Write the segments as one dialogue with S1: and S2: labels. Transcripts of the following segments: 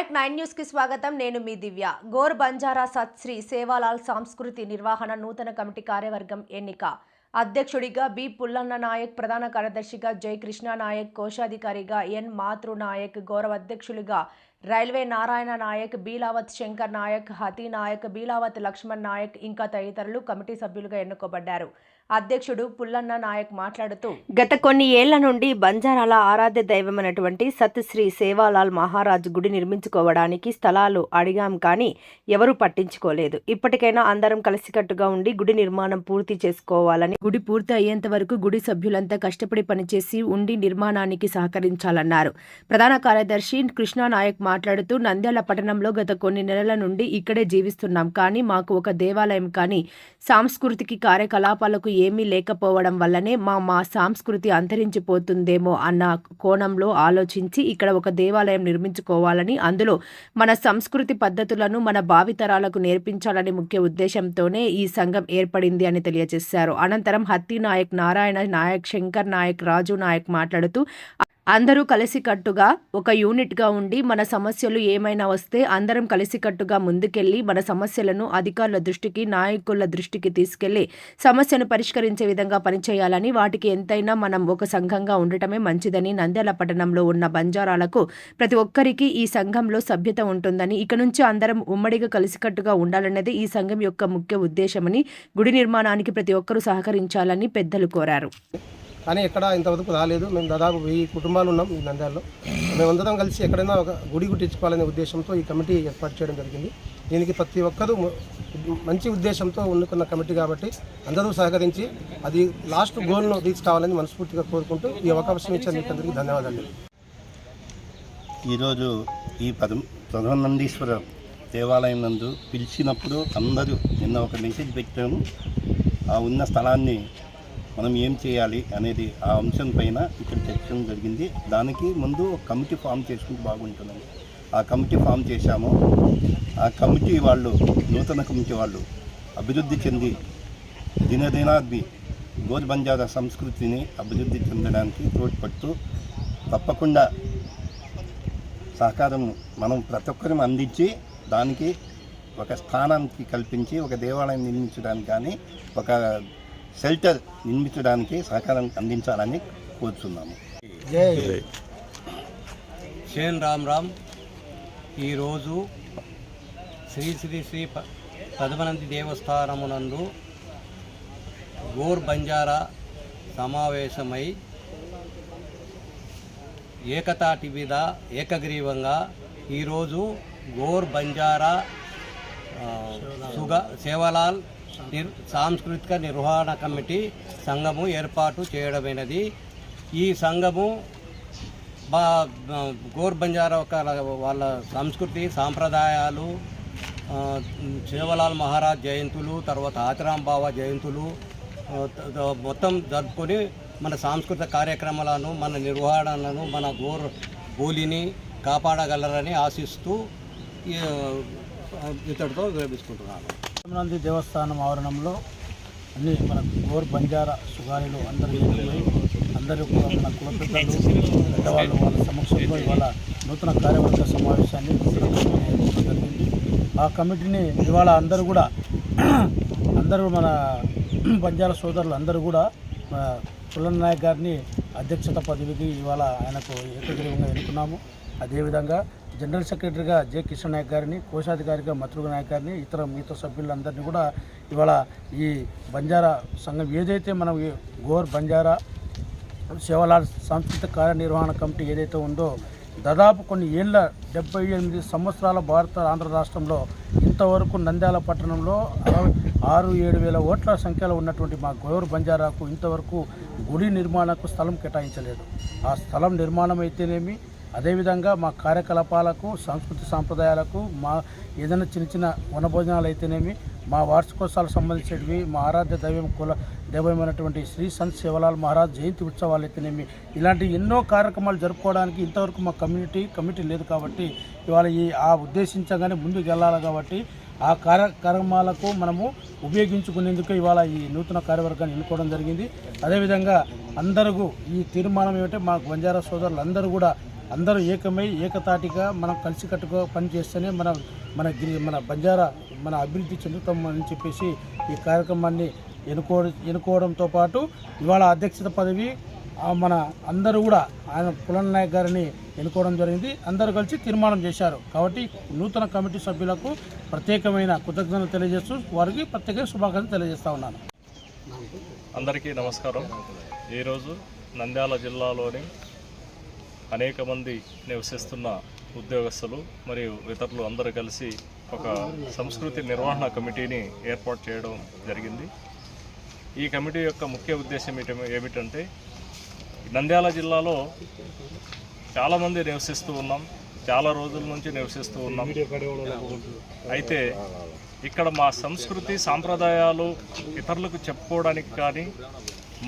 S1: Naik nine న్యూస్కి స్వాగతం. నేను మీ దివ్య. గోర్ బంజారా సత్ శ్రీ సేవాలాల్ సాంస్కృతి నిర్వహణ నూతన కమిటీ కార్యవర్గం ఎన్నిక. అధ్యక్షుడిగా బి పుల్లన్న నాయక్ ప్రధాన కార్యదర్శిగా జై కృష్ణ నాయక్ కోశాధికారిగా ఎన్ మాతృ నాయక్ గౌరవ అధ్యక్షులుగా రైల్వే నారాయణ నాయక్ బీలావత్ శంకర్ నాయక్ హతీ నాయక్ బీలావత్ లక్ష్మణ్ నాయక్ ఇంకా తదితరులు కమిటీ సభ్యులుగా ఎన్నుకోబడ్డారు. అధ్యక్షుడు పుల్లన్న నాయక్ మాట్లాడుతూ గత కొన్ని ఏళ్ళ నుండి బంజారాల ఆరాధ్య దైవమైనటువంటి సత్ శ్రీ సేవాలాల్ మహారాజ్ గుడి నిర్మించుకోవడానికి స్థలాలు అడిగాం కానీ ఎవరూ పట్టించుకోలేదు. ఇప్పటికైనా అందరం కలిసికట్టుగా ఉండి గుడి నిర్మాణం పూర్తి చేసుకోవాలని గుడి పూర్తి అయ్యేంత వరకు గుడి సభ్యులంతా కష్టపడి పనిచేసి ఉండి నిర్మాణానికి సహకరించాలన్నారు. ప్రధాన కార్యదర్శి కృష్ణా నాయక్ మాట్లాడుతూ నంద్యాల పట్టణంలో గత కొన్ని నెలల నుండి ఇక్కడే జీవిస్తున్నాం. కానీ మాకు ఒక దేవాలయం కానీ సాంస్కృతిక కార్యకలాపాలకు ఏమీ లేకపోవడం వల్లనే మా మా సంస్కృతి అంతరించిపోతుందేమో అన్న కోణంలో ఆలోచించి ఇక్కడ ఒక దేవాలయం నిర్మించుకోవాలని అందులో మన సంస్కృతి పద్ధతులను మన భావితరాలకు నేర్పించాలని ముఖ్య ఉద్దేశంతోనే ఈ సంఘం ఏర్పడింది అని తెలియజేశారు. అనంతరం హత్తి నాయక్ నారాయణ నాయక్ శంకర్ నాయక్ రాజు నాయక్ మాట్లాడుతూ అందరూ కలిసికట్టుగా ఒక యూనిట్గా ఉండి మన సమస్యలు ఏమైనా వస్తే అందరం కలిసికట్టుగా ముందుకెళ్ళి మన సమస్యలను అధికారుల దృష్టికి నాయకుల దృష్టికి తీసుకెళ్ళి సమస్యను పరిష్కరించే విధంగా పనిచేయాలని వాటికి ఎంతైనా మనం ఒక సంఘంగా ఉండటమే మంచిదని నంద్యాల పట్టణంలో ఉన్న బంజారాలకు ప్రతి ఒక్కరికి ఈ సంఘంలో సభ్యత ఉంటుందని ఇక నుంచి అందరం ఉమ్మడిగా కలిసికట్టుగా ఉండాలన్నది ఈ సంఘం యొక్క ముఖ్య ఉద్దేశమని గుడి నిర్మాణానికి ప్రతి ఒక్కరూ సహకరించాలని పెద్దలు కోరారు.
S2: కానీ ఎక్కడ ఇంతవరకు రాలేదు. మేము దాదాపు వెయ్యి కుటుంబాలు ఉన్నాం ఈ నంద్యాలలో. మేమందరం కలిసి ఎక్కడైనా ఒక గుడి గుట్టించుకోవాలనే ఉద్దేశంతో ఈ కమిటీ ఏర్పాటు చేయడం జరిగింది. దీనికి ప్రతి ఒక్కరూ మంచి ఉద్దేశంతో ఎన్నుకున్న కమిటీ కాబట్టి అందరూ సహకరించి అది లాస్ట్ గోల్ను రీచ్ కావాలని మనస్ఫూర్తిగా కోరుకుంటూ ఈ అవకాశం ఇచ్చిన మీకు అందరికీ ధన్యవాదాలు.
S3: ఈరోజు ఈ పదం ప్రధానందీశ్వర దేవాలయం నందు పిలిచినప్పుడు అందరూ నిన్న ఒక మెసేజ్ పెట్టాము. ఆ ఉన్న స్థలాన్ని మనం ఏం చేయాలి అనేది ఆ అంశం పైన ఇక్కడ చర్చ జరిగింది. దానికి ముందు ఒక కమిటీ ఫామ్ చేసుకుంటే బాగుంటుందండి ఆ కమిటీ ఫామ్ చేశాము. ఆ కమిటీ వాళ్ళు నూతన కమిటీ వాళ్ళు అభివృద్ధి చెంది దినదినాది గోర్ బంజారా సంస్కృతిని అభివృద్ధి చెందడానికి తోడ్పడుతూ తప్పకుండా సహకారం మనం ప్రతి ఒక్కరం అందించి దానికి ఒక స్థానానికి కల్పించి ఒక దేవాలయం నిర్మించడానికి కానీ ఒక షెల్టర్ నిర్మించడానికి సహకారం అందించాలని కోరుతున్నాము
S4: షేన్ రామ్ రామ్ ఈరోజు శ్రీ శ్రీ శ్రీ ప- పద్మనంది దేవస్థానమునందు గోర్ బంజారా సమావేశమై ఏకతాటి మీద ఏకగ్రీవంగా ఈరోజు గోర్ బంజారా సుగ సేవలాల్ సాంస్కృతిక నిర్వహణ కమిటీ సంఘము ఏర్పాటు చేయడమైనది. ఈ సంఘము బా గోర్ బంజారా వాళ్ళ సంస్కృతి సాంప్రదాయాలు శివలాల్ మహారాజ్ జయంతులు తర్వాత ఆతిరాం బావ జయంతులు మొత్తం జరుపుకొని మన సాంస్కృతిక కార్యక్రమాలను మన నిర్వహణలను మన గోర్ బోలిని కాపాడగలరని ఆశిస్తూ ఇతడితో విరమించుకుంటున్నాను
S5: నంది దేవస్థానం ఆవరణంలో అన్ని మన గోర్ బంజారా సుగారీలు అందరూ అందరూ కూడా మన కుల పెద్దలు పెద్దవాళ్ళు వాళ్ళ సమక్షంలో ఇవాళ నూతన కార్యవర్గ సమావేశాన్ని జరిగింది. ఆ కమిటీని ఇవాళ అందరూ కూడా అందరూ మన బంజారా సోదరులు అందరూ కూడా పుల్లన్ నాయక్ గారిని అధ్యక్షత పదవికి ఇవాళ ఆయనకు ఏకగ్రీవంగా ఎన్నుకున్నాము. అదేవిధంగా జనరల్ సెక్రటరీగా జె కిషన్ నాయక్ గారిని కోశాధికారిగా మత్రుగ నాయక్ గారిని ఇతర మిగతా సభ్యులందరినీ కూడా ఇవాళ ఈ బంజారా సంఘం ఏదైతే మనం గోర్ బంజారా సేవలాల్ సాంస్కృతిక కార్యనిర్వహణ కమిటీ ఏదైతే ఉందో దాదాపు కొన్ని ఏళ్ళ డెబ్బై ఎనిమిది సంవత్సరాల భారత ఆంధ్ర రాష్ట్రంలో ఇంతవరకు నంద్యాల పట్టణంలో ఆరు ఏడు వేల ఓట్ల సంఖ్యలో ఉన్నటువంటి మా గోవర్ బంజారాకు ఇంతవరకు గుడి నిర్మాణకు స్థలం కేటాయించలేదు. ఆ స్థలం నిర్మాణం అయితేనేమి అదేవిధంగా మా కార్యకలాపాలకు సంస్కృతి సాంప్రదాయాలకు మా ఏదైనా చిన్న చిన్న వనభోజనాలు అయితేనేమి మా వార్షికోత్సవాలకు సంబంధించినవి మా ఆరాధ్య దైవం కుల దైవమైనటువంటి శ్రీ సంత్ శివలాల్ మహారాజ్ జయంతి ఉత్సవాలు అయితేనేమి ఇలాంటి ఎన్నో కార్యక్రమాలు జరుపుకోవడానికి ఇంతవరకు మా కమ్యూనిటీ కమిటీ లేదు కాబట్టి ఇవాళ ఈ ఆ ఉద్దేశించగానే ముందుకు వెళ్ళాలి కాబట్టి ఆ కార్యక్రమాలకు మనము ఉపయోగించుకునేందుకు ఇవాళ ఈ నూతన కార్యవర్గాన్ని ఎన్నుకోవడం జరిగింది. అదేవిధంగా అందరూ ఈ తీర్మానం ఏమిటంటే మా బంజారా సోదరులు అందరూ కూడా అందరూ ఏకమై ఏకతాటిగా మనం కలిసికట్టుగా పనిచేస్తేనే మన మన గిరి మన బంజారా మన అభివృద్ధి చెందుతామని చెప్పేసి ఈ కార్యక్రమాన్ని ఎన్నుకో ఎన్నుకోవడంతో పాటు ఇవాళ అధ్యక్షత పదవి మన అందరూ కూడా ఆయన పులన్ నాయక్ గారిని ఎన్నుకోవడం జరిగింది. అందరూ కలిసి తీర్మానం చేశారు. కాబట్టి నూతన కమిటీ సభ్యులకు ప్రత్యేకమైన కృతజ్ఞతలు తెలియజేస్తూ వారికి ప్రత్యేక శుభాకాంక్షలు తెలియజేస్తా ఉన్నాను.
S6: అందరికీ నమస్కారం. ఈరోజు నంద్యాల జిల్లాలోని అనేక మంది నివసిస్తున్న ఉద్యోగస్తులు మరియు ఇతరులు అందరూ కలిసి ఒక సంస్కృతి నిర్వహణ కమిటీని ఏర్పాటు చేయడం జరిగింది. ఈ కమిటీ యొక్క ముఖ్య ఉద్దేశం ఏమిటంటే నంద్యాల జిల్లాలో చాలామంది నివసిస్తూ ఉన్నాం. చాలా రోజుల నుంచి నివసిస్తూ ఉన్నాం. అయితే ఇక్కడ మా సంస్కృతి సాంప్రదాయాలు ఇతరులకు చెప్పుకోవడానికి కానీ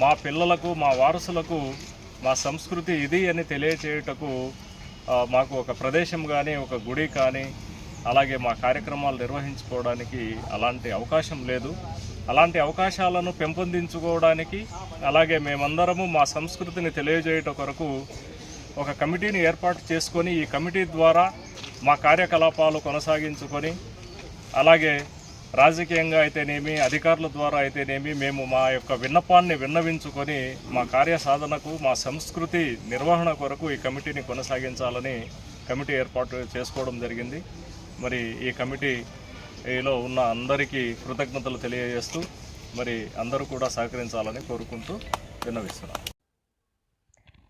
S6: మా పిల్లలకు మా వారసులకు మా సంస్కృతి ఇది అని తెలియచేయుటకు మాకు ఒక ప్రదేశం కానీ ఒక గుడి కానీ అలాగే మా కార్యక్రమాలు నిర్వహించుకోవడానికి అలాంటి అవకాశం లేదు. అలాంటి అవకాశాలను పెంపొందించుకోవడానికి అలాగే మేమందరము మా సంస్కృతిని తెలియజేయుట కొరకు ఒక కమిటీని ఏర్పాటు చేసుకొని ఈ కమిటీ ద్వారా మా కార్యకలాపాలు కొనసాగించుకొని అలాగే రాజకీయంగా అయితేనేమి అధికారుల ద్వారా అయితేనేమి మేము మా యొక్క విన్నపాన్ని విన్నవించుకొని మా కార్యసాధనకు మా సంస్కృతి నిర్వహణ కొరకు ఈ కమిటీని కొనసాగించాలని కమిటీ ఏర్పాటు చేసుకోవడం జరిగింది. మరి ఈ కమిటీలో ఉన్న అందరికీ కృతజ్ఞతలు తెలియజేస్తూ మరి అందరూ కూడా సహకరించాలని కోరుకుంటూ విన్నవిస్తున్నాను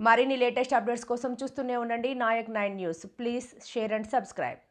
S1: మరిన్ని లేటెస్ట్ అప్డేట్స్ కోసం చూస్తూనే ఉండండి Nayak nine news. Please share and subscribe.